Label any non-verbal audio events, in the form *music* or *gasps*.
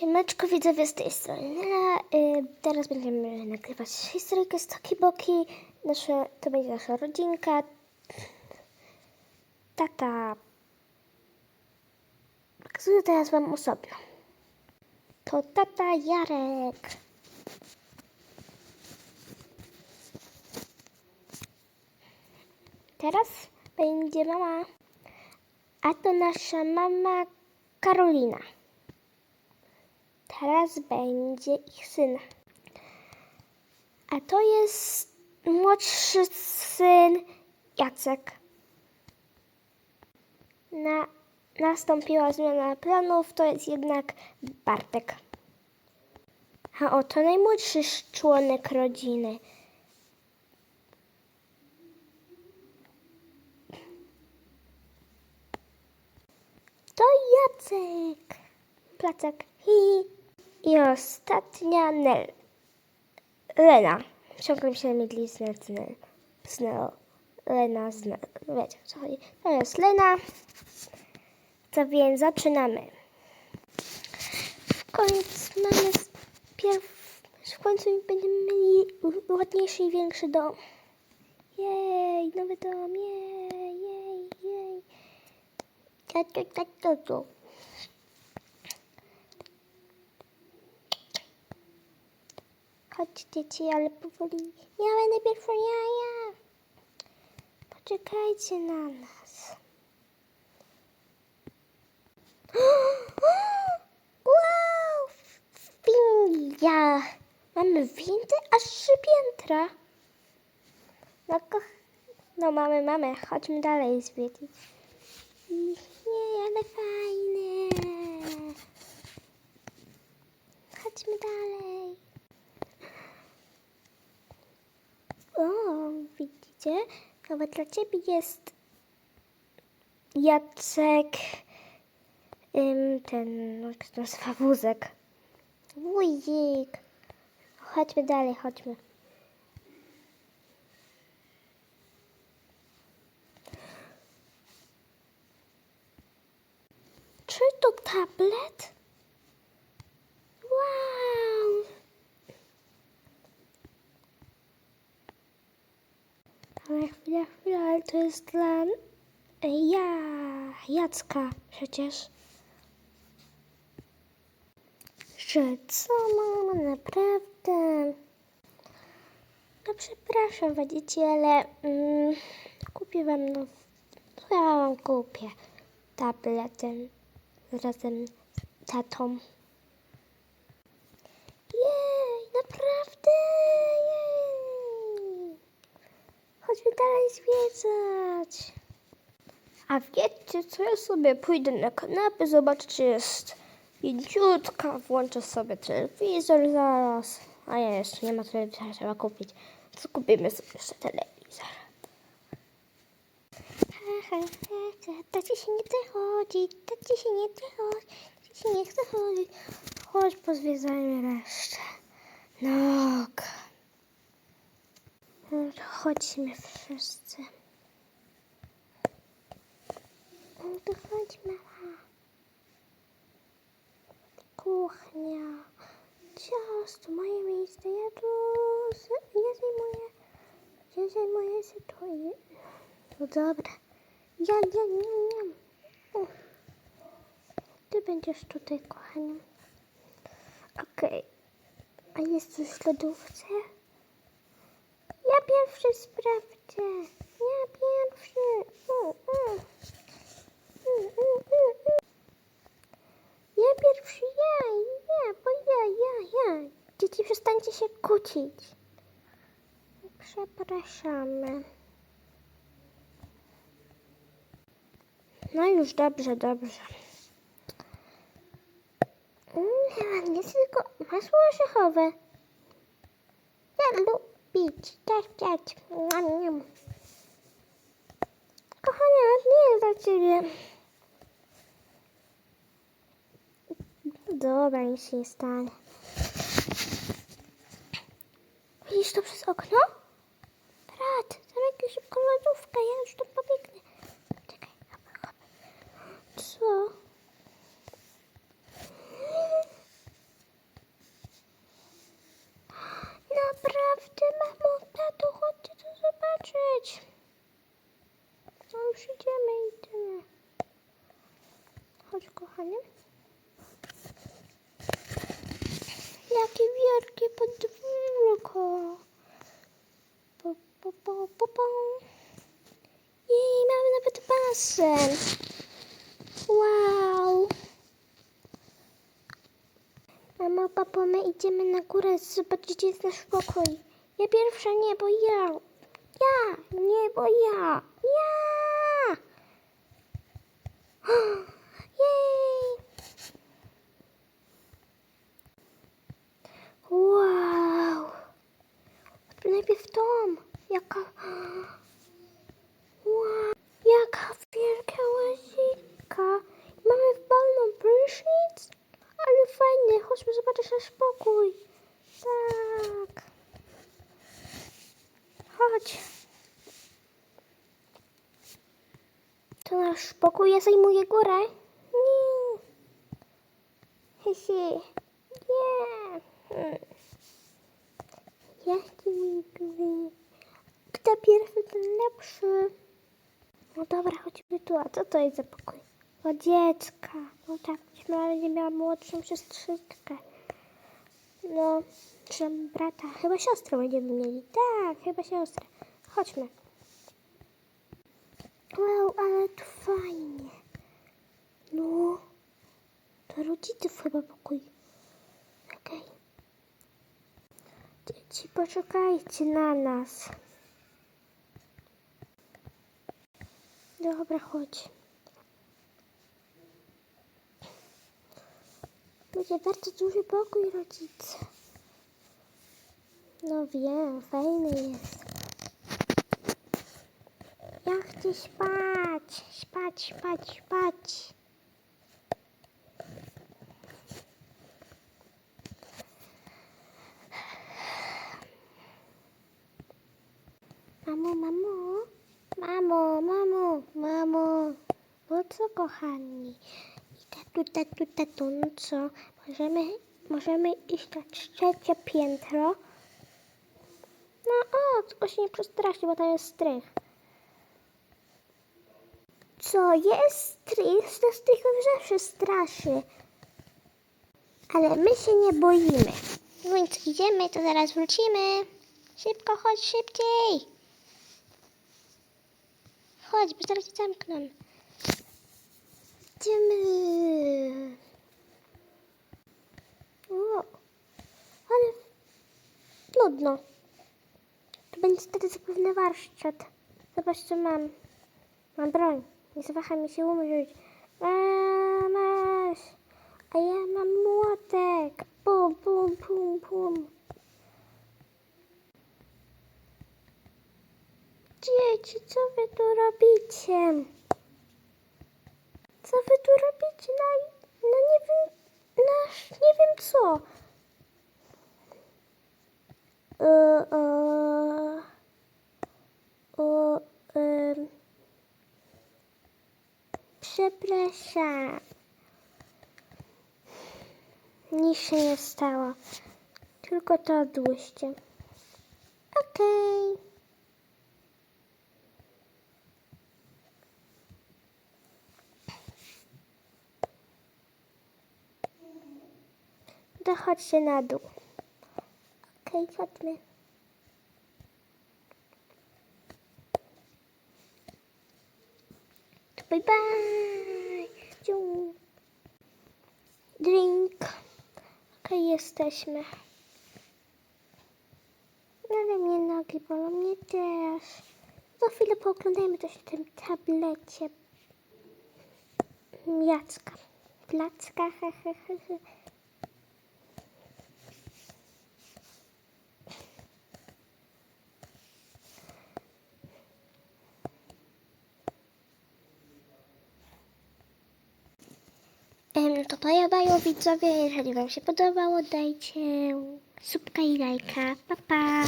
Siemeczko widzowie z tej strony Nela. Y, teraz będziemy nagrywać historyjkę z Toki Boki. Nasze, to będzie nasza rodzinka. Tata. Pokazuję teraz wam o sobie. To tata Jarek. Teraz będzie mama. A to nasza mama Karolina. Teraz będzie ich syn. A to jest młodszy syn Jacek. Na, nastąpiła zmiana planów, to jest jednak Bartek. A oto najmłodszy członek rodziny. To Jacek. Placek. Hi. I ostatnia Nel. Lena. Ciągle mi się mydli z Nel, z Nel. Lena z Nel. Wiecie co chodzi. To jest Lena. To więc zaczynamy. W końcu mamy pierw... W końcu będziemy mieli ładniejszy i większy dom. Jej, nowy dom, jej, jej, jej. Tak, tak, tak, tak, tak. Chodź dzieci, ale powoli. Ja będę pierwsza jaja. Poczekajcie na nas. *gasps* Wow! Windia! Mamy windę aż trzy piętra. No, no mamy, mamy. Chodźmy dalej zwiedzić. Nie, ale fajne. Chodźmy dalej. O, widzicie? Nawet dla ciebie jest Jacek, ym, ten, jak się nazywa, wózek. Wójcik. Chodźmy dalej, chodźmy. Czy to tablet? Wow! Ale chwila, chwila, ale to jest dla Ej, ja, Jacka przecież. Że co mama, naprawdę? No przepraszam wodziciele, mm, kupię wam no, ja wam kupię? Tabletem razem z tatą. Jej, naprawdę. Chodźmy dalej zwiedzać. A wiecie co, ja sobie pójdę na kanapę, zobaczę czy jest pięciutka, włączę sobie telewizor zaraz. A ja jeszcze nie ma telewizora, trzeba kupić. To kupimy sobie jeszcze telewizor. Tak ci się nie chce chodzić, tak ci się nie chce chodzić, tak ci się nie chce chodzić. Chodź, pozwiedzajmy resztę. No. Chodźmy wszyscy. No to chodź, mama. Kuchnia. Ciasto, moje miejsce. Ja tu... Ja zajmuję... Ja zajmuję się tu. No dobra. Ja, ja, nie, nie. Ty będziesz tutaj, kochanie. Okej. A jest coś w lodówce? Pierwszy sprawdzę. Ja pierwszy. Mm, mm. Mm, mm, mm. Ja pierwszy, ja, ja, bo ja, ja, ja. Dzieci, przestańcie się kłócić. Przepraszamy. No już dobrze, dobrze. Mm, nie tylko masło orzechowe. Ja lubić, też dać. Kochania, nie jest dla ciebie. Dobra, nic się nie stanie. Widzisz to przez okno? Brat, tam jakaś szybko lodówka, ja już tu pobiegnę. Po, po. Jej, mamy nawet basen. Wow. Mamo, papo, my idziemy na górę zobaczyć, gdzie jest nasz pokój. Ja pierwsza, nie, bo ja. Ja, nie, bo ja. Ja. *gasps* Jej. Wow. Najpierw tom. Jaka... Wow. Jaka wielka łazika. Mamy walną prysznic. Ale fajnie. Chodźmy zobaczyć nasz pokój. Tak. Chodź. To nasz pokój, ja zajmuję górę. Nie. Hehe. Nie. Hmm. Ja chcę mieć Kto pierwszy, ten lepszy. No dobra, chodźmy tu. A co to jest za pokój? O dziecka. No tak, Śmiała będzie miała młodszą siostryczkę. No, czy brata. Chyba siostrę będziemy mieli. Tak, chyba siostrę. Chodźmy. Wow, ale to fajnie. No, to rodziców chyba pokój. Okej. Dzieci, poczekajcie na nas. Dobra, chodź. Będzie bardzo duży pokój, rodzice. No wiem, fajny jest. Ja chcę spać, spać, spać, spać. Mamo, mamo, mamo, mamo, mamo. No co, kochani? I tatu, tatu, tatu, no co? Możemy, możemy iść na trzecie piętro? No o, tylko się nie przestraszy, bo to jest strych. Co jest strych? To strychowi zawsze straszy. Ale my się nie boimy. Więc idziemy, to zaraz wrócimy. Szybko, chodź szybciej. Chodź, bo zaraz cię zamkną. Idziemy. O, ale nudno. To będzie wtedy zapewne warsztat. Zobacz, co mam. Mam broń. Nie zawaha mi się umrzeć. A, masz. A ja mam młotek. Pum, pum, pum, pum. Dzieci, co wy tu robicie? Co wy tu robicie? No, no nie wiem, no, nie wiem co. E, e, o, em, przepraszam. Nic się nie stało. Tylko to odłóżcie. Okej. To chodźcie na dół. Okej, chodźmy. To bye bye. Ciu. Drink. Okej, jesteśmy. Ale mnie nogi bolą, mnie też. Za chwilę pooglądajmy coś na tym tablecie. Jacka. Placka, he, he, he, he. To dają widzowie. Jeżeli Wam się podobało, dajcie subka i lajka. Pa, pa.